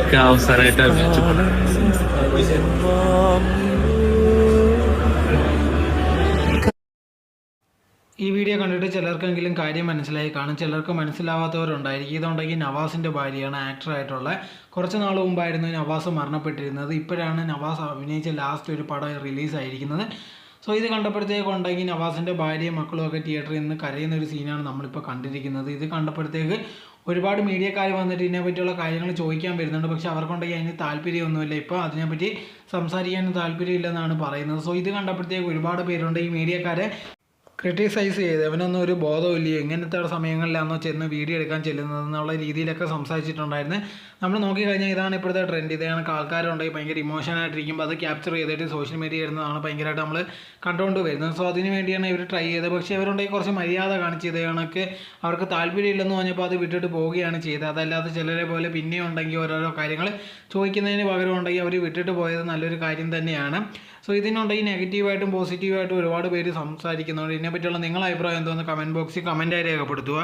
Ikaw, Sarita, Bicho. ഈ video കണ്ടിട്ട് ചിലർക്കെങ്കിലും കാര്യം മനസ്സിലായി. കാണും ചിലർക്ക് മനസ്സിലാവാത്തവരുണ്ടായിരിക്കും. ഇതുണ്ടെങ്കിൽ നവാസിന്റെ ഭാര്യയാണ് ആക്ടറായിട്ടുള്ള കുറച്ച് നാൾ മുമ്പായിരുന്നു നവാസ് മരണപ്പെട്ടിരുന്നത്. ഇപ്പോഴാണ് നവാസ് അഭിനയിച്ച ലാസ്റ്റ് ഒരു പടം റിലീസായിരിക്കുന്നത് സോ ഇത് കണ്ടപ്പോഴത്തേക്ക് ഉണ്ടെങ്കിൽ നവാസിന്റെ ഭാര്യയും മക്കളും ഒക്കെ തിയേറ്ററിൽ നിന്ന് കരയുന്ന ഒരു സീനാണ് നമ്മളിപ്പോൾ കണ്ടിരിക്കുന്നത്. ഇത് കണ്ടപ്പോഴത്തേക്ക് ഒരുപാട് മീഡിയക്കാർ വന്നിട്ട് ഇതിനെ പറ്റിയുള്ള കാര്യങ്ങൾ ചോദിക്കാൻ വരുന്നുണ്ട്. പക്ഷേ അവർക്കുണ്ടെങ്കിൽ അതിന് താല്പര്യമൊന്നുമില്ല. ഇപ്പോൾ അതിനെപ്പറ്റി സംസാരിക്കാൻ താല്പര്യമില്ലെന്നാണ് പറയുന്നത്. സോ ഇത് കണ്ടപ്പോഴത്തേക്ക് ഒരുപാട് പേരുണ്ട്. ഈ മീഡിയക്കാരെ ക്രിട്ടിസൈസ് ചെയ്ത്. അവനൊന്നും ഒരു ബോധമില്ല എങ്ങനത്തെ സമയങ്ങളിലാണോ ചെന്ന് വീഡിയോ എടുക്കാൻ ചെല്ലുന്നത് എന്നുള്ള രീതിയിലൊക്കെ സംസാരിച്ചിട്ടുണ്ടായിരുന്നു. നമ്മൾ നോക്കിക്കഴിഞ്ഞാൽ ഇതാണ് ഇപ്പോഴത്തെ ട്രെൻഡ് ഇത് കണക്ക് ആൾക്കാരുണ്ടെങ്കിൽ ഭയങ്കര ഇമോഷനായിട്ടിരിക്കുമ്പോൾ അത് ക്യാപ്ചർ ചെയ്തിട്ട് സോഷ്യൽ മീഡിയ ഇടുന്നതാണ് ഭയങ്കരമായിട്ട് നമ്മൾ കണ്ടുകൊണ്ട് വരുന്നത്. സോ അതിന് വേണ്ടിയാണ് ഇവർ ട്രൈ ചെയ്തത്. പക്ഷേ ഇവരുണ്ടെങ്കിൽ കുറച്ച് മര്യാദ കാണിച്ചത് കണക്ക് അവർക്ക് താല്പര്യമില്ലെന്ന് പറഞ്ഞപ്പോൾ അത് വിട്ടിട്ട് പോവുകയാണ് ചെയ്തത്. അതല്ലാതെ ചിലരെ പോലെ പിന്നെയും ഉണ്ടെങ്കിൽ ഓരോരോ കാര്യങ്ങൾ ചോദിക്കുന്നതിന് പകരം ഉണ്ടെങ്കിൽ അവർ വിട്ടിട്ട് പോയത് നല്ലൊരു കാര്യം തന്നെയാണ്. സോ ഇതിനുണ്ടെങ്കിൽ നെഗറ്റീവായിട്ടും പോസിറ്റീവായിട്ടും ഒരുപാട് പേര് സംസാരിക്കുന്നുണ്ട്. ഇതിനെപ്പറ്റിയുള്ള നിങ്ങളുടെ അഭിപ്രായം എന്തോന്ന് കമന്റ് ബോക്സിൽ കമന്റായി രേഖപ്പെടുത്തുക.